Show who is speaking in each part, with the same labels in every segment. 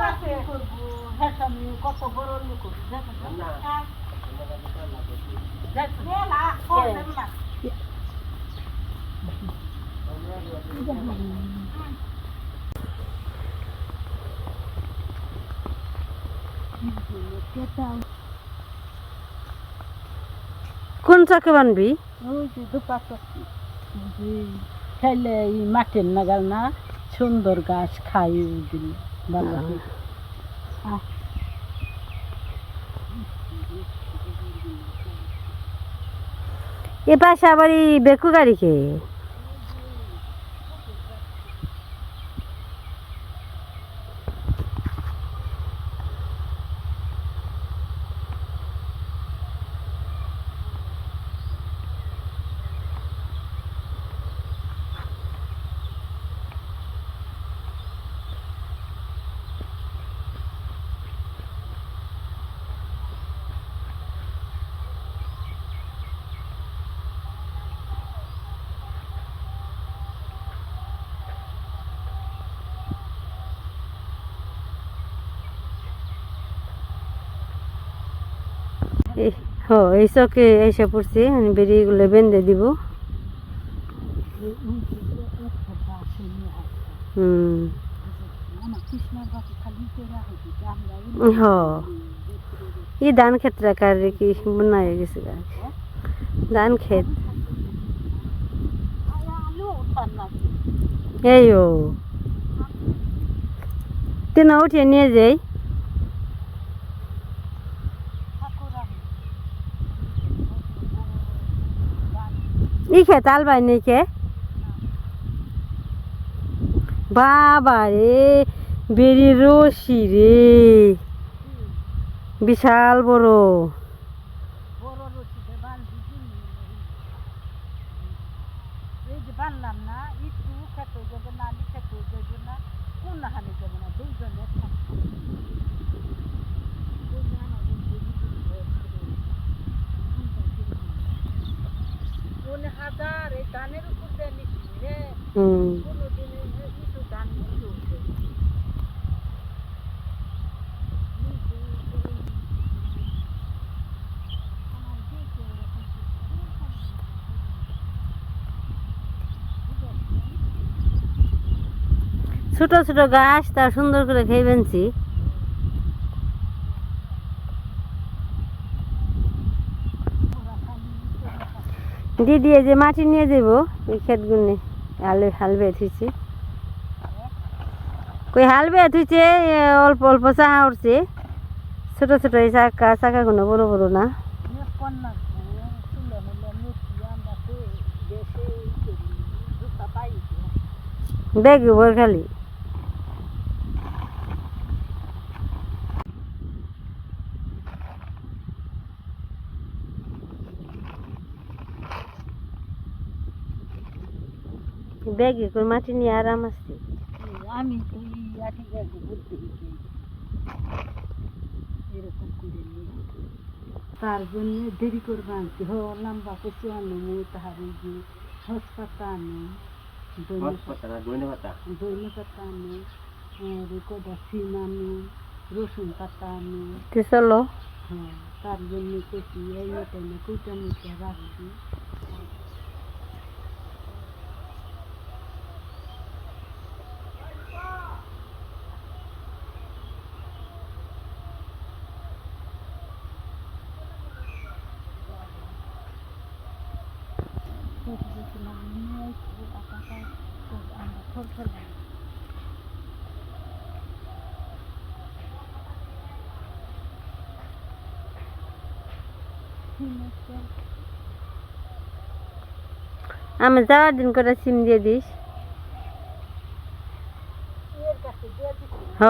Speaker 1: হ্যাঁ কত বড় লোক। হ্যাঁ না
Speaker 2: কোন চাকে বানবি?
Speaker 1: ওই যে দুপাশ খেলে এই মাঠের নাগাল না সুন্দর গাছ খাই। আহ,
Speaker 2: এ পাশে আবার এই বেকু গাড়ি কে এই হ, এই চকে এসে পড়ছি, আমি বেরিয়েগুলো বেঁধে দিব। হুম। হ এই ধান ক্ষেত্রে কার কি বন্যা হয়ে গেছে ধান ক্ষেত। এই ও। তিন উঠিয়ে নিয়ে যাই
Speaker 1: ঠাকুর আমি
Speaker 2: ই তাল বাই নিখে বাবা রে বেরি রশি রে। বিশাল বড়
Speaker 1: রশিদে বান্ধি দিন এই যে বানলাম না একটু খেতে যাবে না আলি খেতে যাবে না কোন হানি যাবে না দুইজনে থাকব। দুইজনে আমাদের দেরি করে ভোট করে। আমরা দিলাম। কোন হাজার এই ধানের উপর দিয়ে নিচ্ছি ধান
Speaker 2: ছোট ছোট গাছ তা সুন্দর করে খেয়ে বেনছি দিদি এই যে মাটি নিয়ে যাব ওই ক্ষেত গুনে হাল বেয়ে থুইছি। কই হাল বেয়ে থুইছে অল্প অল্প চাহা উঠছে। ছোট ছোট এই চাকা চাকা গুলো বড় বড় না।
Speaker 1: কন্যা তুলে হলে মুখি আমরা তো দেশে জুতা পাই
Speaker 2: দেখ বর খালি। ব্যাগে করে মাটি নিয়ে আরাম আসছে
Speaker 1: আমি তো এরকম করে তার জন্য দেরি করবে আনছি হ লম্বা কচু আনো তাহার যে হসপাতা আনো দৈন্য দৈন্য পাতা? আনো কদা সিম আনো রসুন পাতা আনো।
Speaker 2: চলো।
Speaker 1: হ্যাঁ তার জন্য কচি এই টাইমে কুইটা মুইটা রাখছি।
Speaker 2: আমি যাওয়ার দিন করে সিম দিয়ে দিস। হ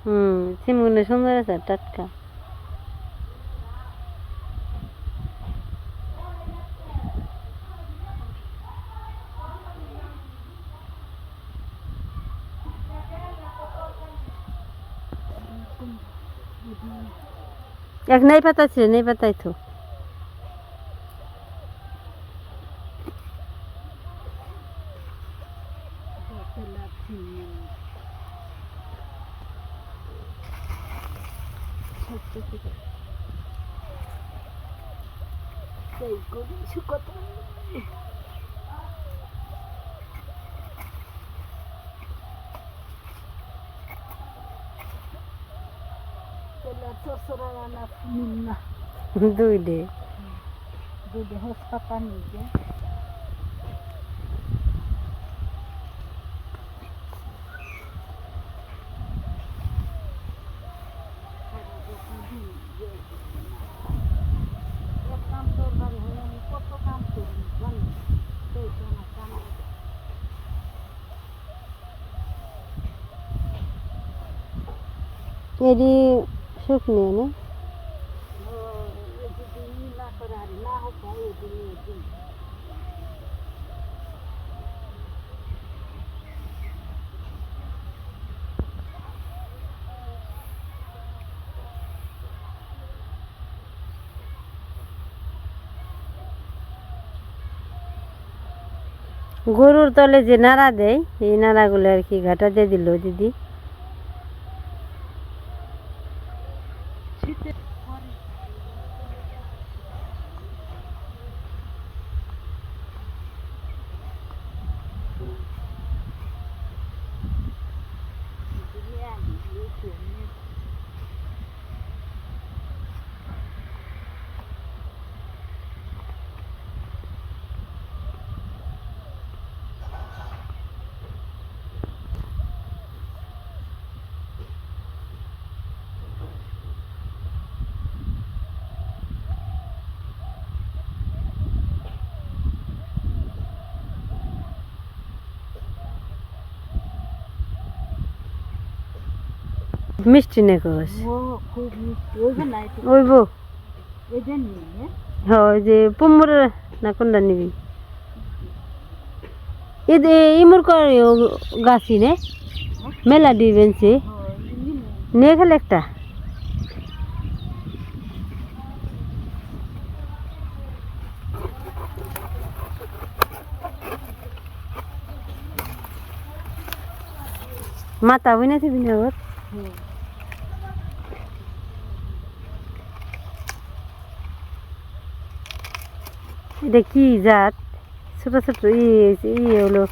Speaker 2: হুম সিমগুলো সুন্দর আছে টাটকা। এক নেই পাতা ছিল নেই পাতাই তো
Speaker 1: সেই করি শুকত চরচরা রান্না নিম্না
Speaker 2: দুই ডে
Speaker 1: দুধে হাসপাতাল নিতে কাম দরকারি হয়ে আমি কত কাম করি জানি সেই তো আমার কাম
Speaker 2: এডি শুকনো না
Speaker 1: যদি ই না করে আর না হোক এই দিন এই দিন
Speaker 2: গরুর তলে যে নাড়া দেয় এই নাড়াগুলো আর কি ঘাটা দিয়ে দিল দিদি
Speaker 1: শীতে পরে
Speaker 2: মিষ্টি নে কস ওইব
Speaker 1: এই যে নিয়ে
Speaker 2: হ ওই যে পুমুর না কোনটা নিবি? এদে ইমুর কর গাছি নে। মেলা
Speaker 1: ও ইনি
Speaker 2: নিয়ে খেলে একটা। মাথা বইনা থিবি না এটা কি জাত? ছোট ছোট ইয়ে হলো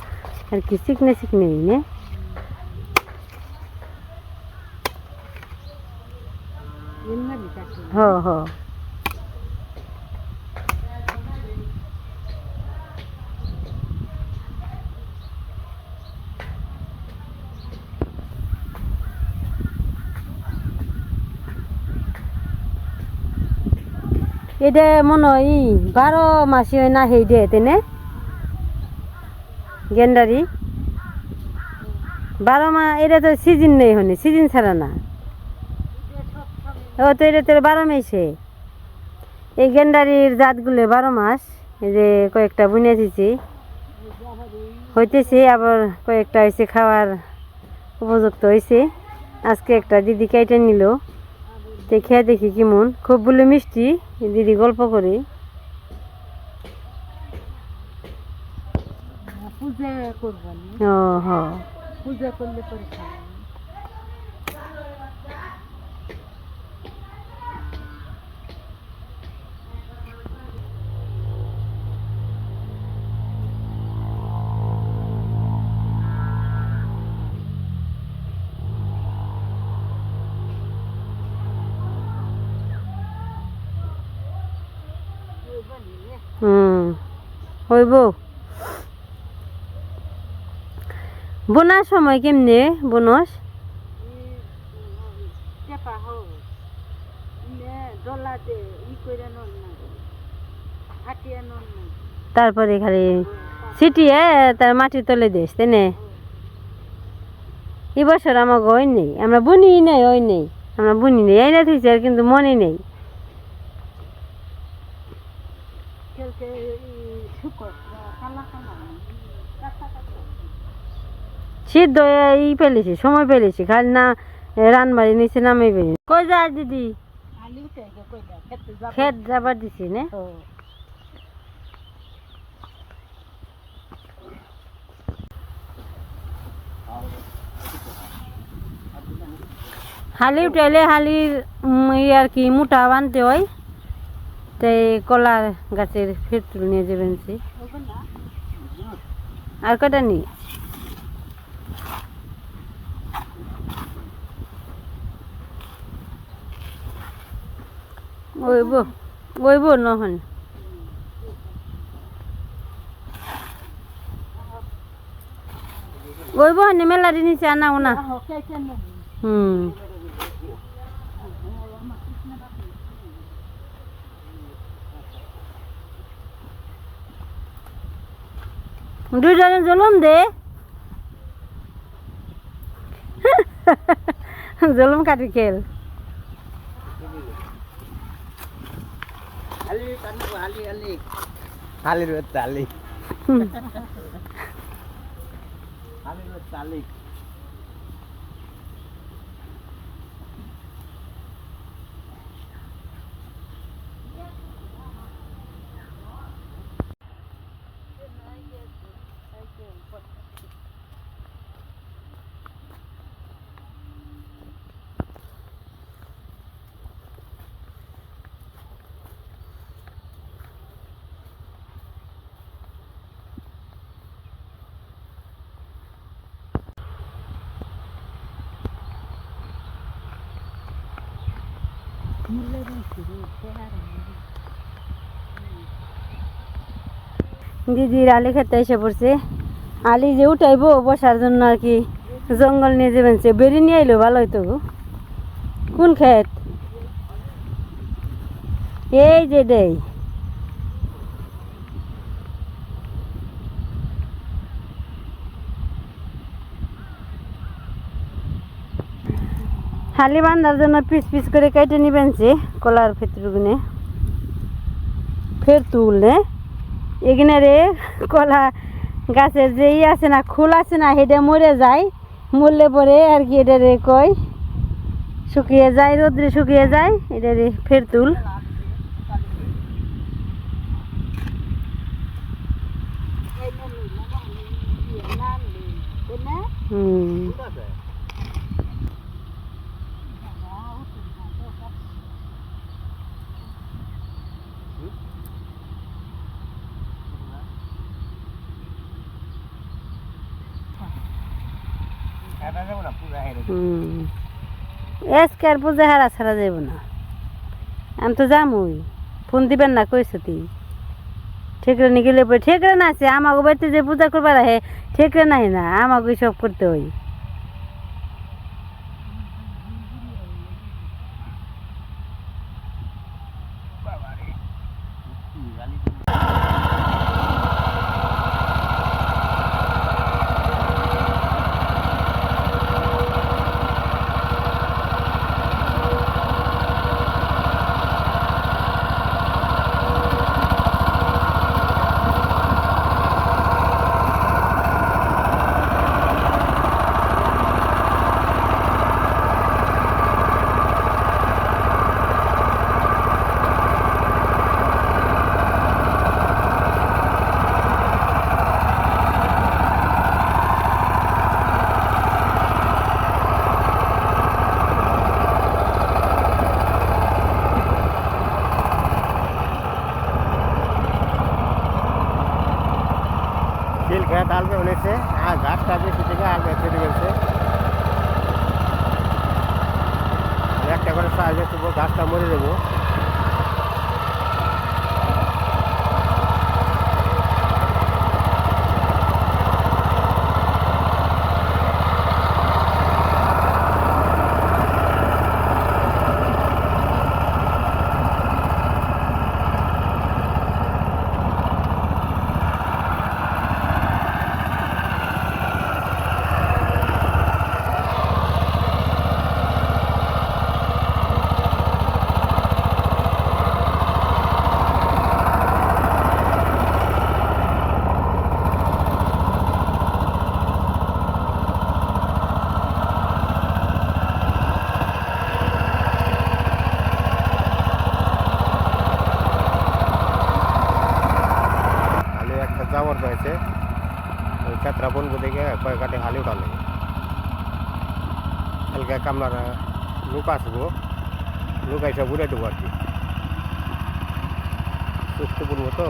Speaker 2: আর কি চিকনে চিকনে নে। হ হ। এটা মনে হয় বারো মাসি হয় না সেই দে তেনে। গেন্ডারি। বারো মাস এটা তো সিজন নেই হনি সিজন ছাড়া না। ও তো এটা তো বারো মাসে। এই গেন্ডারির জাতগুলো বারো মাস, এই যে কয়েকটা বুনে দিছি। হইতেছে, আবার কয়েকটা হয়েছে খাওয়ার উপযুক্ত হয়েছে আজকে একটা দিদি কেটে নিল। খেয়ে দেখি কেমন। খুব বলে মিষ্টি। দিদি গল্প করি।
Speaker 1: পূজা করবেন
Speaker 2: ও হ।
Speaker 1: পূজা করলে পরে
Speaker 2: হইব বোনার সময় কেমনে বনস? তারপরে খালি ছিটিয়ে তার মাটির তলে দিস তাই না? এই বছর আমাকে ওই নেই আমরা বুনি নেই ওই নেই। আমরা বুনি নেই এই না থুইছি আর কিন্তু মনে নেই।
Speaker 1: খেলতে শুকর কালা কালা কাঁচা কাঁচা
Speaker 2: সিদ্ধ হয়ে ই পেলেছি সময় পেলেছি খালি না রানবাড়ি নিচে নামে পেলি কই যা দিদি?
Speaker 1: খেতে যাব
Speaker 2: খেত যাবার দিছি না? হালি উঠাইলে হালির আর কি মোটা বানতে হয়। তাই কলা গাছের ফেরতুল নিয়ে যাবেন আর কটা নি ওইব ওইব নহন ওইব হানি মেলারি নিচে আনাও না হুম। দুইজনে জলম দে। জলম কাটি খেল।
Speaker 3: হালির তালি হালির তালি
Speaker 2: দিদির আলি খেতে এসে পড়ছে। আলি যে উঠাইবো বসার জন্য আর কি, জঙ্গল নিয়ে যাবেন সে। বেরি নিয়ে এলো ভালো হইতো কোন খেত এই যে দেই। হালি বান্ধার জন্য পিস পিস করে কেটে নিবেন সে কলার ভেতরগুনে ফের তুললে এখানে রে কলা গাছের যে ই আছে না খোল আছে না হেডে মরে যায় মরলে পরে আর কি এটা রে কয় শুকিয়ে যায় রোদ্রে শুকিয়ে যায় এটা রে ফের তুল হুম
Speaker 3: এটা যাব না পুরা হেরে
Speaker 2: হুম আজকে আর বুঝে হারা ছাড়া যাব না। আমি তো যামই। ফোন দিবেন না, কইছো তুই ঠেকরে নিয়ে গেলে ঠেকরে না আছে আমাকে বাড়িতে যে পূজা করবার আহে, ঠেকরে নাই না আমাকে সব করতে হয়
Speaker 3: ওই ক্ষেত্রা বনবো দেখে কয়েক কাটে হালি উঠাল লাগে। হালকা কামলারা লোক আসব, লোক এসে ঘুরে দেবো আর কি। সুস্থ করব তো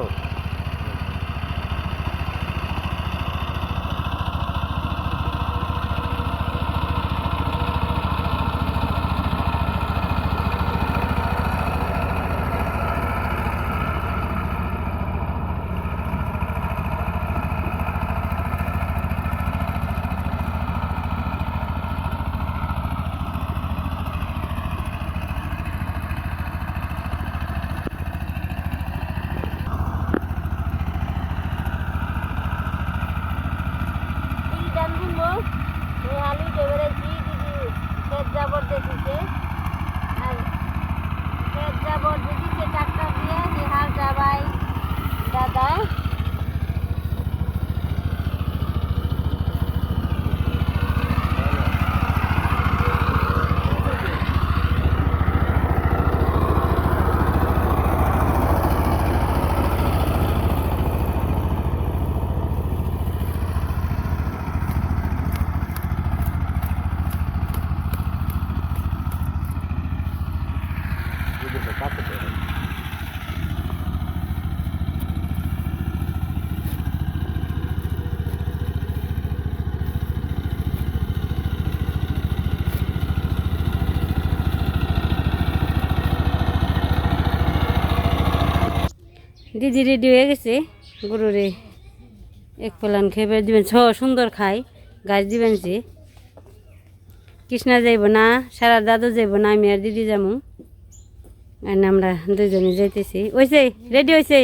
Speaker 2: এই ধানগুলো এই আলু দেবেছি দিদি খেত জাবর দেখেছে আর খেত জাবর দিদিছে ট্রাক্টর দিয়ে যে হাল যাবাই দাদা
Speaker 3: দুদিনটা কাটতে পারে
Speaker 2: দিদি রেডি হয়ে গেছে। গরুরে এক পলান খেয়ে দিবেন। ছ, সুন্দর খায় গাছ দিবেন যে। কৃষ্ণা যাইব না, সারা দাদু যাইব না, আমি আর দিদি যাব আর আমরা দুজনে যাইতেছি। ওইসে রেডি হয়েছে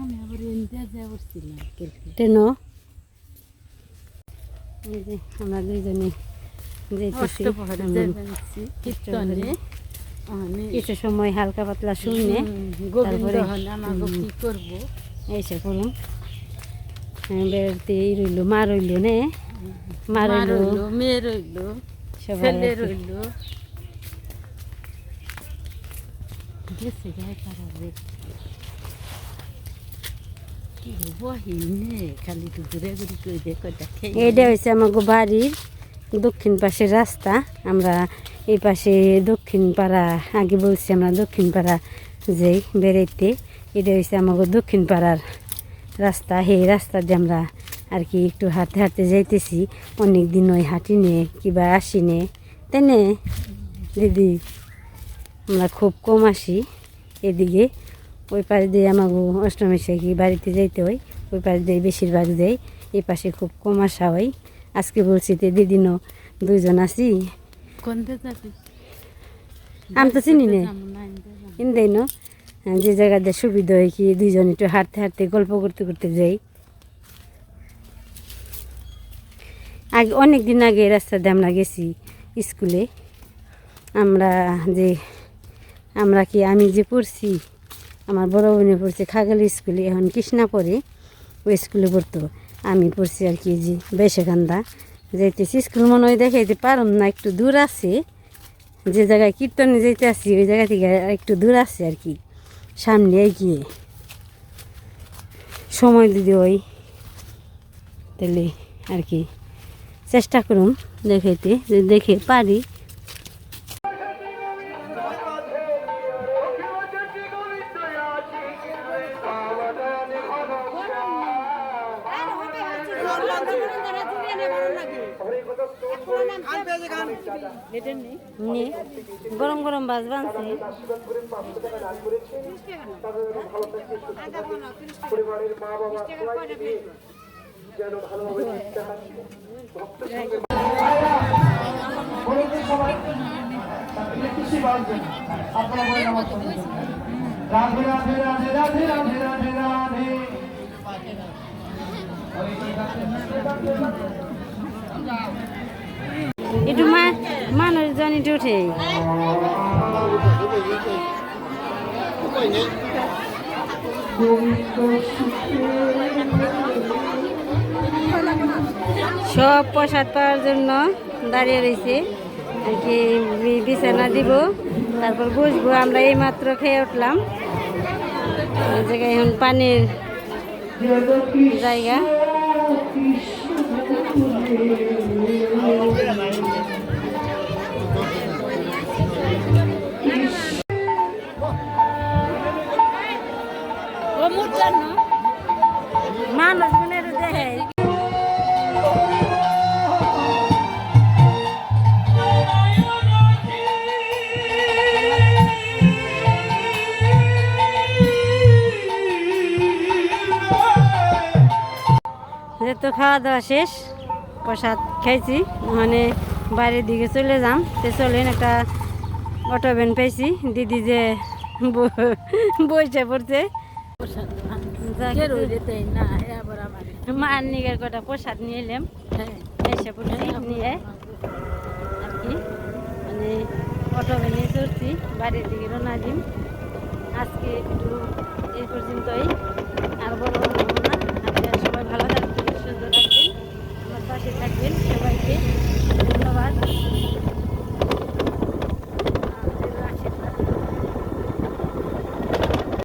Speaker 1: আমি আবার এনতে যা বসছিলাম
Speaker 2: ট্রেন এই যে আমরা দুইজনে কিছু সময় হালকা পাতলা শুনে তারপরে
Speaker 1: হলে কি করব?
Speaker 2: এসে করুন বেড়াতে রইল মা রইল নে? মা রইল
Speaker 1: মেয়ে রইল ছেলে। রইল। গায়ে পাড়াবে কি বহিনে খালি তো ঘুরে ঘুরে করে দেখো দেখে
Speaker 2: এইটা হয়েছে আমাকে বাড়ির দক্ষিণ পাশের রাস্তা আমরা এই পাশে দক্ষিণ পাড়া আগে বলছি আমরা দক্ষিণ পাড়া যাই বেড়াইতে এটা হয়েছে আমাকে দক্ষিণ পাড়ার রাস্তা সেই রাস্তা দিয়ে আমরা আর কি একটু হাঁটতে হাঁটতে যাইতেছি অনেক দিন ওই হাঁটি নে কিবা আসি নে তাই দিদি আমরা খুব কম আসি এদিকে ওই পাশ দিয়ে আমাকে অষ্টমীশে কি বাড়িতে যাইতে হয় ওই পাশ দিয়ে বেশিরভাগ যাই এই পাশে খুব কম আসা হয়। আজকে বলছি তো দিদিনও দুইজন আছি। আমি তো চিনি না।
Speaker 1: যাব। ন?
Speaker 2: যে জায়গাতে সুবিধা হয় কি দুইজন একটু হাঁটতে হাঁটতে গল্প করতে করতে যাই। আগে অনেক দিন আগে রাস্তা দিয়ে আমরা গেছি স্কুলে। আমরা যে আমরা কি আমি যে পড়ছি আমার বড় বোনে পড়ছে খাগালি স্কুলে, এখন কৃষ্ণা পড়ে, ওই স্কুলে পড়তো। আমি পড়ছি আর কি যে বেশেকান্দা যাইতেছি, স্কুল মনে হয় দেখাইতে পারম না, একটু দূর আছে। যে জায়গায় কীর্তনে যেতে আসি ওই জায়গা থেকে একটু দূর আছে আর কি। সামনে এগিয়ে। সময় যদি ওই তাহলে আর কি চেষ্টা করুন দেখাইতে। যদি দেখে পারি বানছে
Speaker 4: রাধে রাধে রাধে রাধে রাধে রাধে রাধে।
Speaker 2: একটু মা মানুষজন একটু উঠে। সব প্রসাদ পাওয়ার জন্য দাঁড়িয়ে রয়েছে। আর কি বিছানা দিব, তারপর বসবো। আমরা এই মাত্র খেয়ে উঠলাম। জায়গায় এখন পানির জায়গা। যেহেতু খাওয়া দাওয়া শেষ প্রসাদ খাইছি মানে বাইরের দিকে চলে যাম। তো চলেন একটা অটো ভ্যান পাইছি দিদি যে ব- বসে পড়ছে। মার নিগের কটা প্রসাদ নিয়ে এলাম। এসে পড়ছি নিয়ে। আর কি? মানে অটো ভ্যানে চড়ছি বাড়ির দিকে রওনা দিম। আজকে একটু থাকবেন সবাইকে।